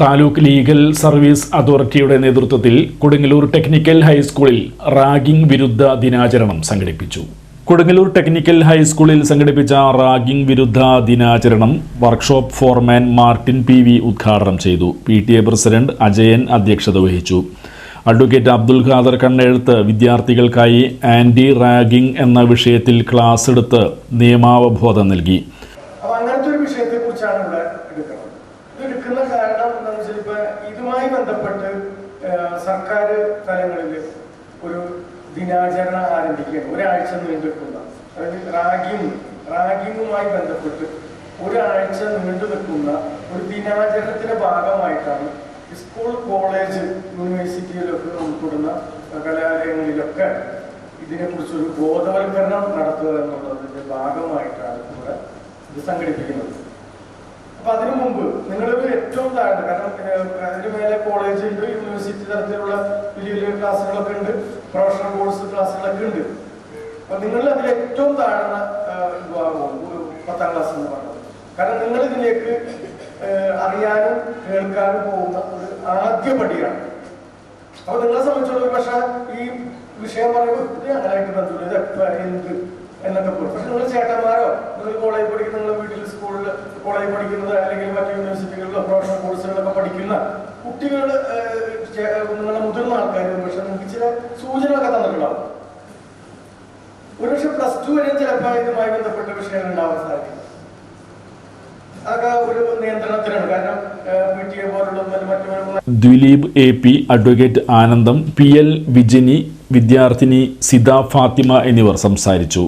Taluk legal service അതോറിറ്റിയുടെ നേതൃത്വത്തിൽ Kodungallur technical ഹൈസ്കൂളിൽ റാഗിംഗ് വിരുദ്ധ ദിനാചരണം സംഘടിപ്പിച്ചു. കൊടുങ്ങല്ലൂർ ടെക്നിക്കൽ ഹൈസ്കൂളിൽ സംഘടിപ്പിച്ച റാഗിംഗ് വിരുദ്ധ ദിനാചരണം workshop foreman Martin P V ഉദ്ഘാടനം ചെയ്തു. P T A president Ajayan അധ്യക്ഷത വഹിച്ചു. അഡ്വക്കേറ്റ് അബ്ദുൽ ഖാദർ കണ്ണെഴുത്ത് വിദ്യാർത്ഥികൾക്കായി ആന്റി റാഗിംഗ് എന്ന വിഷയത്തിൽ ക്ലാസ് എടുത്ത് നിയമാവബോധം നൽകി. അങ്ങനത്തെ ഒരു വിഷയത്തെ കുറിച്ചാണ് ഇവിടെ എടുക്കുന്നത്. ഇത് എടുക്കുന്ന കാരണം എന്താണെന്ന് വെച്ചാൽ ഇപ്പൊ ഇതുമായി ബന്ധപ്പെട്ട് സർക്കാർ തലങ്ങളിൽ ഒരു ദിനാചരണം ആരംഭിക്കുകയാണ്. ഒരാഴ്ച നീണ്ടുനിൽക്കുന്ന. അതായത് റാഗിങ് റാഗിങ്ങുമായി ബന്ധപ്പെട്ട് ഒരാഴ്ച നീണ്ടു നിൽക്കുന്ന ഒരു ദിനാചരണത്തിന്റെ ഭാഗമായിട്ടാണ് സ്കൂൾ കോളേജ് യൂണിവേഴ്സിറ്റിയിലൊക്കെ ഉൾപ്പെടുന്ന കലാലയങ്ങളിലൊക്കെ ഇതിനെക്കുറിച്ചൊരു ബോധവൽക്കരണം നടത്തുക എന്നുള്ളതിന്റെ ഭാഗമായിട്ടാണ് ഇവിടെ ഇത് സംഘടിപ്പിക്കുന്നത്. അപ്പൊ അതിനു മുമ്പ് നിങ്ങളൊരു ഏറ്റവും താഴ്ന്ന കാരണം അതിന് മേലെ കോളേജ് ഉണ്ട് യൂണിവേഴ്സിറ്റി തരത്തിലുള്ള വലിയ വലിയ ക്ലാസ്സുകളൊക്കെ ഉണ്ട് പ്രൊഫഷണൽ കോഴ്സ് ക്ലാസ്സുകളൊക്കെ ഉണ്ട്. അപ്പൊ നിങ്ങൾ അതിൽ ഏറ്റവും താഴ്ന്ന വിഭാഗമാണ് പത്താം ക്ലാസ് എന്ന് പറയുന്നത്. കാരണം നിങ്ങൾ ഇതിലേക്ക് അറിയാനും കേൾക്കാനും പോകുന്ന ഒരു ആദ്യ പടിയാണ്. അപ്പൊ നിങ്ങളെ സംബന്ധിച്ചിടത്തോളം പക്ഷെ ഈ വിഷയം പറയുമ്പോൾ ഇത് അങ്ങനെയായിട്ട് ബന്ധമില്ല ഇത് എന്ത് എന്നൊക്കെ പോകും പക്ഷെ നിങ്ങൾ ചേട്ടന്മാരോ നിങ്ങൾ കോളേജ് പഠിക്കുന്ന നിങ്ങൾ സ്കൂളിൽ പഠിക്കുന്നത് അല്ലെങ്കിൽ മറ്റു യൂണിവേഴ്സിറ്റികളിലോ പ്രൊഫഷണൽ കോഴ്സുകളിലൊക്കെ പഠിക്കുന്ന കുട്ടികൾ നിങ്ങളുടെ മുതിർന്ന ആൾക്കാരും പക്ഷെ നിങ്ങൾക്ക് ചില സൂചനകളൊക്കെ തന്നിട്ടുണ്ടാവും. ഒരുപക്ഷെ പ്ലസ് ടു വരെ ചിലപ്പോൾ ഇതുമായി ബന്ധപ്പെട്ട വിഷയങ്ങൾ ഉണ്ടാവാൻ സാധിക്കും. അതൊക്കെ ഒരു നിയന്ത്രണത്തിലാണ്. കാരണം പി എ മറ്റു Dileep A P advocate Anandam P L Vijini വിദ്യാർത്ഥിനി സിത ഫാത്തിമ എന്നിവർ സംസാരിച്ചു.